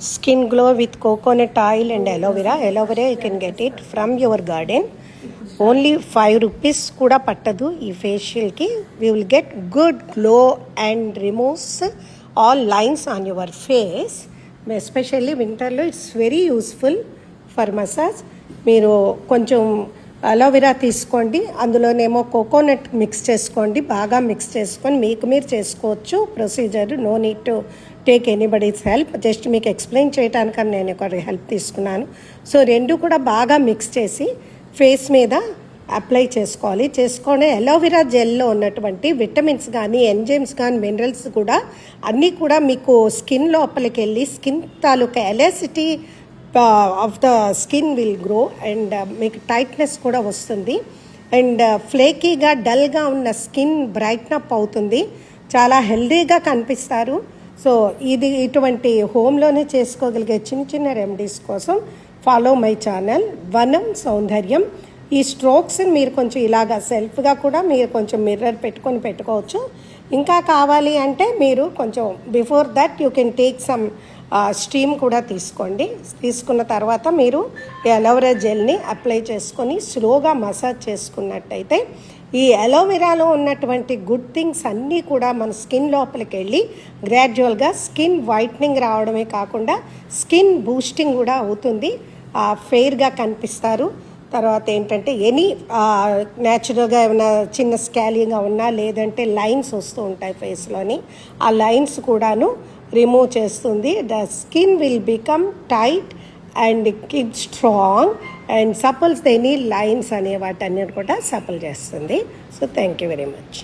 skin glow with coconut oil and aloe vera. Aloe vera you can get it from your garden. Only five rupees కూడా పట్టదు ఈ ఫేషియల్కి we will get good glow and removes all lines on your face especially వింటర్లో it's very useful for massage మీరు కొంచెం aloe vera తీసుకోండి. అందులోనేమో coconut mix చేసుకోండి. బాగా mix చేసుకొని మీకు మీరు చేసుకోవచ్చు procedure. No need to take anybody's help just మీకు ఎక్స్ప్లెయిన్ చేయడానికని నేను ఒక హెల్ప్ తీసుకున్నాను. సో రెండు కూడా బాగా మిక్స్ చేసి ఫేస్ మీద అప్లై చేసుకోవాలి. చేసుకొని అలోవెరా జెల్లో ఉన్నటువంటి విటమిన్స్ కానీ ఎంజైమ్స్ కానీ మినరల్స్ కూడా అన్నీ కూడా మీకు స్కిన్ లోపలికి వెళ్ళి skin taluka elasticity of the skin will grow and మీకు టైట్నెస్ కూడా వస్తుంది. అండ్ ఫ్లేకీగా డల్గా ఉన్న స్కిన్ బ్రైట్నప్ అవుతుంది. చాలా హెల్దీగా కనిపిస్తారు. సో ఇది ఇటువంటి హోమ్లోనే చేసుకోగలిగే చిన్న చిన్న రెమెడీస్ కోసం ఫాలో మై ఛానల్ వనం సౌందర్యం ఈ స్ట్రోక్స్ని మీరు కొంచెం ఇలాగా సెల్ఫ్గా కూడా మీరు కొంచెం మిర్రర్ పెట్టుకొని పెట్టుకోవచ్చు. ఇంకా కావాలి అంటే మీరు కొంచెం before that you can take some steam కూడా తీసుకోండి. తీసుకున్న తర్వాత మీరు ఎలోవెరా అలోవెరా జెల్ని అప్లై చేసుకొని స్లోగా మసాజ్ చేసుకున్నట్టయితే ఈ అలోవెరాలో ఉన్నటువంటి గుడ్ థింగ్స్ అన్నీ కూడా మన స్కిన్ లోపలికి వెళ్ళి గ్రాడ్యువల్గా స్కిన్ వైట్నింగ్ రావడమే కాకుండా స్కిన్ బూస్టింగ్ కూడా అవుతుంది. ఫెయిర్గా కనిపిస్తారు. తర్వాత ఏంటంటే ఎనీ న్యాచురల్గా ఏమైనా చిన్న స్కాలింగ్గా ఉన్నా లేదంటే లైన్స్ వస్తూ ఉంటాయి ఫేస్లోని ఆ లైన్స్ కూడాను రిమూవ్ చేస్తుంది. The skin will become tight and get strong and supples any lines అనే వాటన్నిటి కూడా సపల్ చేస్తుంది. So thank you very much